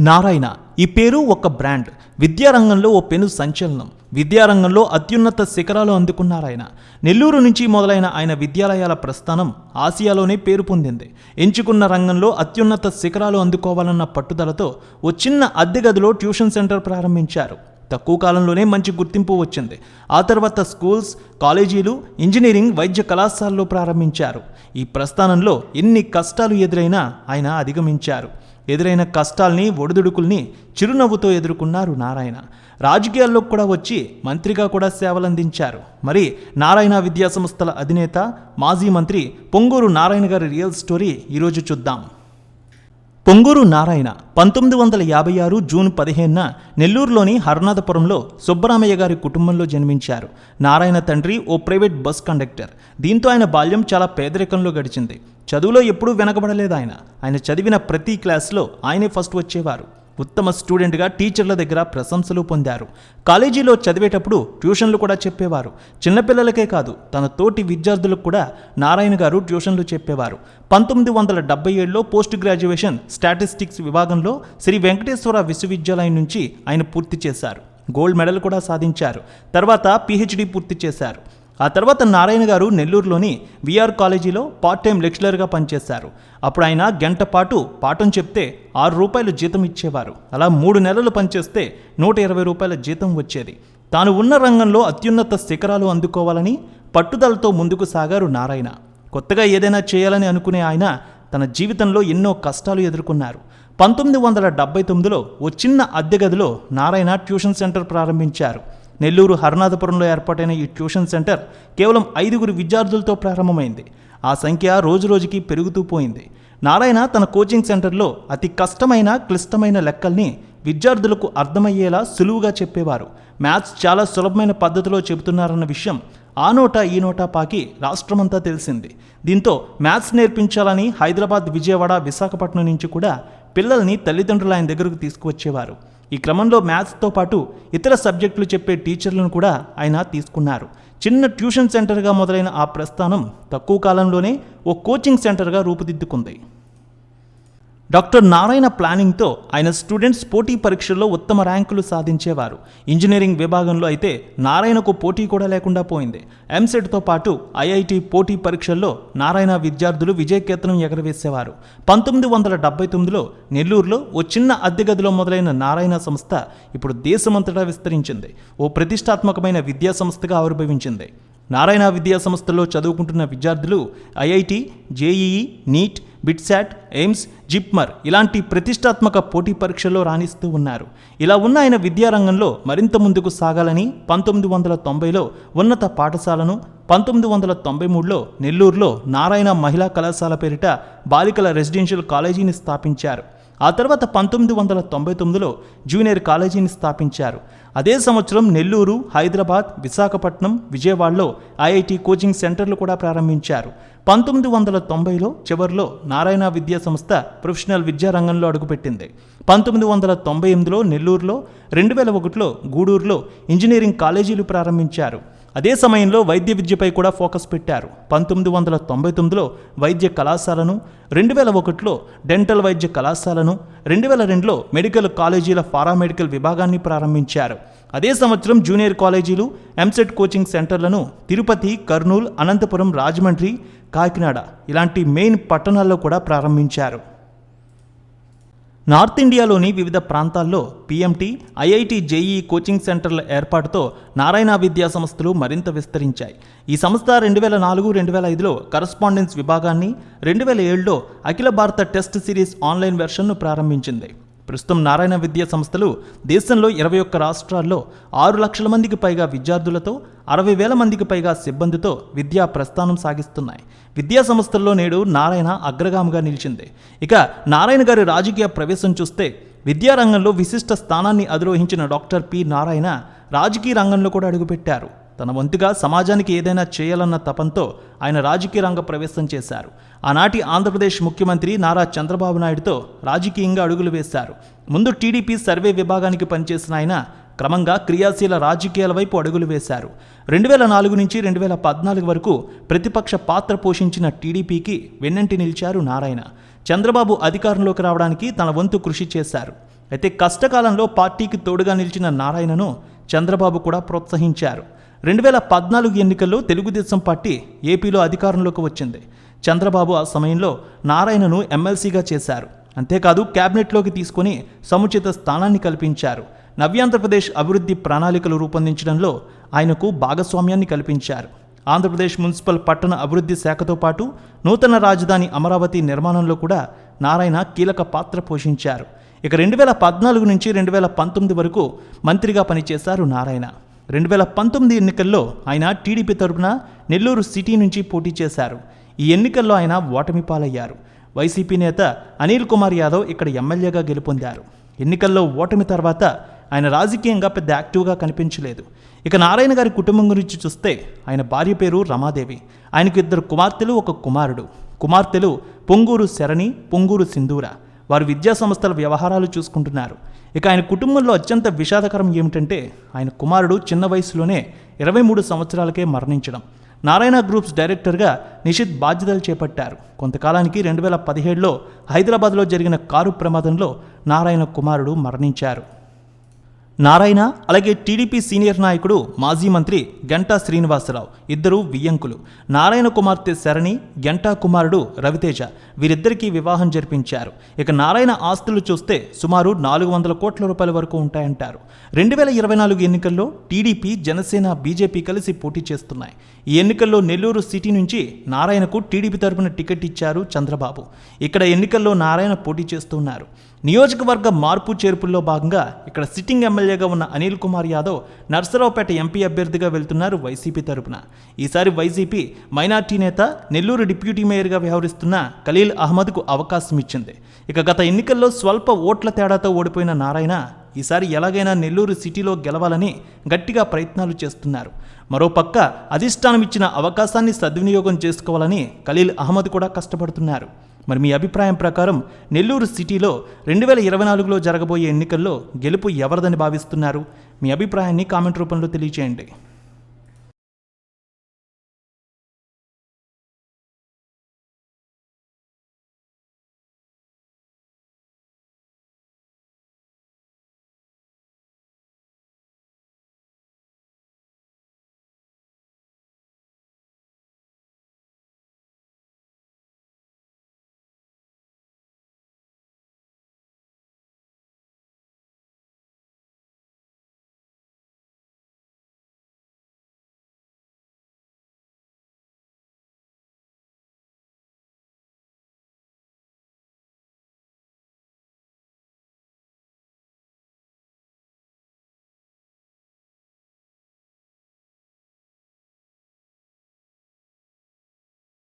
నారాయణ. ఈ పేరు ఒక బ్రాండ్. విద్యారంగంలో ఓ పెను సంచలనం. విద్యారంగంలో అత్యున్నత శిఖరాలు అందుకున్నారాయన నెల్లూరు నుంచి మొదలైన ఆయన విద్యాలయాల ప్రస్థానం ఆసియాలోనే పేరు పొందింది. ఎంచుకున్న రంగంలో అత్యున్నత శిఖరాలు అందుకోవాలన్న పట్టుదలతో ఓ చిన్న అద్దె గదిలో ట్యూషన్ సెంటర్ ప్రారంభించారు. తక్కువ కాలంలోనే మంచి గుర్తింపు వచ్చింది. ఆ తర్వాత స్కూల్స్ కాలేజీలు ఇంజనీరింగ్ వైద్య కళాశాలలో ప్రారంభించారు. ఈ ప్రస్థానంలో ఎన్ని కష్టాలు ఎదురైనా ఆయన అధిగమించారు. ఎదురైన కష్టాల్ని ఒడిదుడుకుల్ని చిరునవ్వుతో ఎదుర్కొన్నారు నారాయణ. రాజకీయాల్లో కూడా వచ్చి మంత్రిగా కూడా సేవలందించారు. మరి నారాయణ విద్యాసంస్థల అధినేత మాజీ మంత్రి పొంగూరు నారాయణ గారి రియల్ స్టోరీ ఈరోజు చూద్దాం. పొంగూరు నారాయణ పంతొమ్మిది వందల యాభై ఆరు జూన్ పదిహేనున నెల్లూరులోని హరనాథపురంలో సుబ్బరామయ్య గారి కుటుంబంలో జన్మించారు. నారాయణ తండ్రి ఓ ప్రైవేట్ బస్ కండక్టర్. దీంతో ఆయన బాల్యం చాలా పేదరికంలో గడిచింది. చదువులో ఎప్పుడూ వెనకబడలేదు ఆయన. ఆయన చదివిన ప్రతి క్లాస్లో ఆయనే ఫస్ట్ వచ్చేవారు. ఉత్తమ స్టూడెంట్గా టీచర్ల దగ్గర ప్రశంసలు పొందారు. కాలేజీలో చదివేటప్పుడు ట్యూషన్లు కూడా చెప్పేవారు. చిన్నపిల్లలకే కాదు తన తోటి విద్యార్థులకు కూడా నారాయణ గారు ట్యూషన్లు చెప్పేవారు. పంతొమ్మిది వందల డెబ్బై ఏడులో పోస్ట్ గ్రాడ్యుయేషన్ స్టాటిస్టిక్స్ విభాగంలో శ్రీ వెంకటేశ్వర విశ్వవిద్యాలయం నుంచి ఆయన పూర్తి చేశారు. గోల్డ్ మెడల్ కూడా సాధించారు. తర్వాత పిహెచ్డి పూర్తి చేశారు. ఆ తర్వాత నారాయణ గారు నెల్లూరులోని విఆర్ కాలేజీలో పార్ట్ టైం లెక్చరర్గా పనిచేశారు. అప్పుడు ఆయన గంట పాటు పాఠం చెప్తే ఆరు రూపాయలు జీతం ఇచ్చేవారు. అలా మూడు నెలలు పనిచేస్తే నూట ఇరవై రూపాయల జీతం వచ్చేది. తాను ఉన్న రంగంలో అత్యున్నత శిఖరాలు అందుకోవాలని పట్టుదలతో ముందుకు సాగారు నారాయణ. కొత్తగా ఏదైనా చేయాలని అనుకునే ఆయన తన జీవితంలో ఎన్నో కష్టాలు ఎదుర్కొన్నారు. పంతొమ్మిది వందల డెబ్బై తొమ్మిదిలో ఓ చిన్న అద్దె గదిలో నారాయణ ట్యూషన్ సెంటర్ ప్రారంభించారు. నెల్లూరు హరనాథపురంలో ఏర్పాటైన ఈ ట్యూషన్ సెంటర్ కేవలం ఐదుగురు విద్యార్థులతో ప్రారంభమైంది. ఆ సంఖ్య రోజురోజుకి పెరుగుతూ పోయింది. నారాయణ తన కోచింగ్ సెంటర్లో అతి కష్టమైన క్లిష్టమైన లెక్కల్ని విద్యార్థులకు అర్థమయ్యేలా సులువుగా చెప్పేవారు. మ్యాథ్స్ చాలా సులభమైన పద్ధతిలో చెబుతున్నారన్న విషయం ఆ నోట ఈ నోటా పాకి రాష్ట్రమంతా తెలిసింది. దీంతో మ్యాథ్స్ నేర్పించాలని హైదరాబాద్ విజయవాడ విశాఖపట్నం నుంచి కూడా పిల్లల్ని తల్లిదండ్రులు ఆయన దగ్గరకు తీసుకువచ్చేవారు. ఈ క్రమంలో మ్యాథ్స్తో పాటు ఇతర సబ్జెక్టులు చెప్పే టీచర్లను కూడా ఆయన తీసుకున్నారు. చిన్న ట్యూషన్ సెంటర్గా మొదలైన ఆ ప్రస్థానం తక్కువ కాలంలోనే ఓ కోచింగ్ సెంటర్గా రూపుదిద్దుకుంది. డాక్టర్ నారాయణ ప్లానింగ్తో ఆయన స్టూడెంట్స్ పోటీ పరీక్షల్లో ఉత్తమ ర్యాంకులు సాధించేవారు. ఇంజనీరింగ్ విభాగంలో అయితే నారాయణకు పోటీ కూడా లేకుండా పోయింది. ఎంసెట్తో పాటు ఐఐటి పోటీ పరీక్షల్లో నారాయణ విద్యార్థులు విజయకేతనం ఎగరవేసేవారు. పంతొమ్మిది వందల డెబ్బై తొమ్మిదిలో నెల్లూరులో ఓ చిన్న అద్దె గదిలో మొదలైన నారాయణ సంస్థ ఇప్పుడు దేశమంతటా విస్తరించింది. ఓ ప్రతిష్టాత్మకమైన విద్యా సంస్థగా ఆవిర్భవించింది. నారాయణ విద్యా సంస్థలో చదువుకుంటున్న విద్యార్థులు IIT JEE NEET BITSAT AIIMS JIPMER ఇలాంటి ప్రతిష్టాత్మక పోటీ పరీక్షల్లో రాణిస్తూ ఉన్నారు. ఇలా ఉన్న ఆయన విద్యారంగంలో మరింత ముందుకు సాగాలని పంతొమ్మిది వందల తొంభైలో ఉన్నత పాఠశాలను పంతొమ్మిది వందల తొంభై మూడులో నెల్లూరులో నారాయణ మహిళా కళాశాల పేరిట బాలికల రెసిడెన్షియల్ కాలేజీని స్థాపించారు. ఆ తర్వాత పంతొమ్మిది వందల తొంభై తొమ్మిదిలో జూనియర్ కాలేజీని స్థాపించారు. అదే సంవత్సరం నెల్లూరు హైదరాబాద్ విశాఖపట్నం విజయవాడలో ఐఐటి కోచింగ్ సెంటర్లు కూడా ప్రారంభించారు. పంతొమ్మిది వందల తొంభైలో చివరిలో నారాయణ విద్యా సంస్థ ప్రొఫెషనల్ విద్యారంగంలో అడుగుపెట్టింది. పంతొమ్మిది వందల తొంభై ఎనిమిదిలో నెల్లూరులో రెండు వేల ఒకటిలో గూడూరులో ఇంజనీరింగ్ కాలేజీలు ప్రారంభించారు. అదే సమయంలో వైద్య విద్యపై కూడా ఫోకస్ పెట్టారు. పంతొమ్మిది వందల తొంభై తొమ్మిదిలో వైద్య కళాశాలను రెండు వేల ఒకటిలో డెంటల్ వైద్య కళాశాలను రెండు వేల రెండులో మెడికల్ కాలేజీల పారామెడికల్ విభాగాన్ని ప్రారంభించారు. అదే సంవత్సరం జూనియర్ కాలేజీలు ఎంసెట్ కోచింగ్ సెంటర్లను తిరుపతి కర్నూలు అనంతపురం రాజమండ్రి కాకినాడ ఇలాంటి మెయిన్ పట్టణాల్లో కూడా ప్రారంభించారు. నార్త్ ఇండియాలోని వివిధ ప్రాంతాల్లో పీఎంటీ ఐఐటి జేఈ కోచింగ్ సెంటర్ల ఏర్పాటుతో నారాయణ విద్యా సంస్థలు మరింత విస్తరించాయి. ఈ సంస్థ రెండు వేల నాలుగు రెండు వేల ఐదులో కరస్పాండెన్స్ విభాగాన్ని రెండు వేల ఏడులో అఖిల భారత టెస్ట్ సిరీస్ ఆన్లైన్ వెర్షన్ను ప్రారంభించింది. ప్రస్తుతం నారాయణ విద్యా సంస్థలు దేశంలో ఇరవై ఒక్క రాష్ట్రాల్లో ఆరు లక్షల మందికి పైగా విద్యార్థులతో అరవై వేల మందికి పైగా సిబ్బందితో విద్యా ప్రస్థానం సాగిస్తున్నాయి. విద్యా సంస్థల్లో నేడు నారాయణ అగ్రగామిగా నిలిచింది. ఇక నారాయణ గారి రాజకీయ ప్రవేశం చూస్తే విద్యారంగంలో విశిష్ట స్థానాన్ని అధిరోహించిన డాక్టర్ పి నారాయణ రాజకీయ రంగంలో కూడా అడుగుపెట్టారు. తన వంతుగా సమాజానికి ఏదైనా చేయాలన్న తపంతో ఆయన రాజకీయ రంగ ప్రవేశం చేశారు. ఆనాటి ఆంధ్రప్రదేశ్ ముఖ్యమంత్రి నారా చంద్రబాబు నాయుడుతో రాజకీయంగా అడుగులు వేశారు. ముందు టీడీపీ సర్వే విభాగానికి పనిచేసిన ఆయన క్రమంగా క్రియాశీల రాజకీయాల వైపు అడుగులు వేశారు. రెండు వేల నాలుగు నుంచి రెండు వేల పద్నాలుగు వరకు ప్రతిపక్ష పాత్ర పోషించిన టీడీపీకి వెన్నంటి నిలిచారు నారాయణ. చంద్రబాబు అధికారంలోకి రావడానికి తన వంతు కృషి చేశారు. అయితే కష్టకాలంలో పార్టీకి తోడుగా నిలిచిన నారాయణను చంద్రబాబు కూడా ప్రోత్సహించారు. రెండు వేల పద్నాలుగు ఎన్నికల్లో తెలుగుదేశం పార్టీ ఏపీలో అధికారంలోకి వచ్చింది. చంద్రబాబు ఆ సమయంలో నారాయణను ఎమ్మెల్సీగా చేశారు. అంతేకాదు క్యాబినెట్లోకి తీసుకుని సముచిత స్థానాన్ని కల్పించారు. నవ్యాంధ్రప్రదేశ్ అభివృద్ధి ప్రణాళికలు రూపొందించడంలో ఆయనకు భాగస్వామ్యాన్ని కల్పించారు. ఆంధ్రప్రదేశ్ మున్సిపల్ పట్టణ అభివృద్ధి శాఖతో పాటు నూతన రాజధాని అమరావతి నిర్మాణంలో కూడా నారాయణ కీలక పాత్ర పోషించారు. ఇక రెండు వేల పద్నాలుగు నుంచి రెండు వేల పంతొమ్మిది వరకు మంత్రిగా పనిచేశారు నారాయణ. రెండు వేల పంతొమ్మిది ఎన్నికల్లో ఆయన టీడీపీ తరపున నెల్లూరు సిటీ నుంచి పోటీ చేశారు. ఈ ఎన్నికల్లో ఆయన ఓటమి పాలయ్యారు. వైసీపీ నేత అనిల్ కుమార్ యాదవ్ ఇక్కడ ఎమ్మెల్యేగా గెలుపొందారు. ఎన్నికల్లో ఓటమి తర్వాత ఆయన రాజకీయంగా పెద్ద యాక్టివ్గా కనిపించలేదు. ఇక నారాయణ గారి కుటుంబం గురించి చూస్తే ఆయన భార్య పేరు రమాదేవి. ఆయనకు ఇద్దరు కుమార్తెలు ఒక కుమారుడు. కుమార్తెలు పొంగూరు శరణి పొంగూరు సింధూర. వారు విద్యా సంస్థల వ్యవహారాలు చూసుకుంటున్నారు. ఇక ఆయన కుటుంబంలో అత్యంత విషాదకరం ఏమిటంటే ఆయన కుమారుడు చిన్న వయసులోనే ఇరవై మూడు సంవత్సరాలకే మరణించడం. నారాయణ గ్రూప్స్ డైరెక్టర్గా నిషిత్ బాధ్యతలు చేపట్టారు. కొంతకాలానికి రెండు వేల పదిహేడులో హైదరాబాద్లో జరిగిన కారు ప్రమాదంలో నారాయణ కుమారుడు మరణించారు. నారాయణ అలాగే టీడీపీ సీనియర్ నాయకుడు మాజీ మంత్రి గంటా శ్రీనివాసరావు ఇద్దరు వియ్యంకులు నారాయణ కుమార్తె శరణి గంటా కుమారుడు రవితేజ వీరిద్దరికీ వివాహం జరిపించారు. ఇక నారాయణ ఆస్తులు చూస్తే సుమారు నాలుగు వందల కోట్ల రూపాయల వరకు ఉంటాయంటారు. రెండు వేల ఇరవై నాలుగు ఎన్నికల్లో టీడీపీ జనసేన బీజేపీ కలిసి పోటీ చేస్తున్నాయి. ఈ ఎన్నికల్లో నెల్లూరు సిటీ నుంచి నారాయణకు టీడీపీ తరపున టికెట్ ఇచ్చారు చంద్రబాబు. ఇక్కడ ఎన్నికల్లో నారాయణ పోటీ చేస్తున్నారు. నియోజకవర్గ మార్పు చేర్పుల్లో భాగంగా ఇక్కడ సిట్టింగ్ ఎమ్మెల్యేగా ఉన్న అనిల్ కుమార్ యాదవ్ నర్సరావుపేట ఎంపీ అభ్యర్థిగా వెళ్తున్నారు వైసీపీ తరపున. ఈసారి వైసీపీ మైనార్టీ నేత నెల్లూరు డిప్యూటీ మేయర్గా వ్యవహరిస్తున్న ఖలీల్ అహ్మద్కు అవకాశం ఇచ్చింది. ఇక గత ఎన్నికల్లో స్వల్ప ఓట్ల తేడాతో ఓడిపోయిన నారాయణ ఈసారి ఎలాగైనా నెల్లూరు సిటీలో గెలవాలని గట్టిగా ప్రయత్నాలు చేస్తున్నారు. మరోపక్క అధిష్టానం ఇచ్చిన అవకాశాన్ని సద్వినియోగం చేసుకోవాలని ఖలీల్ అహ్మద్ కూడా కష్టపడుతున్నారు. మరి మీ అభిప్రాయం ప్రకారం నెల్లూరు సిటీలో రెండు వేల ఇరవై నాలుగులో జరగబోయే ఎన్నికల్లో గెలుపు ఎవరిదని భావిస్తున్నారు? మీ అభిప్రాయాన్ని కామెంట్ రూపంలో తెలియజేయండి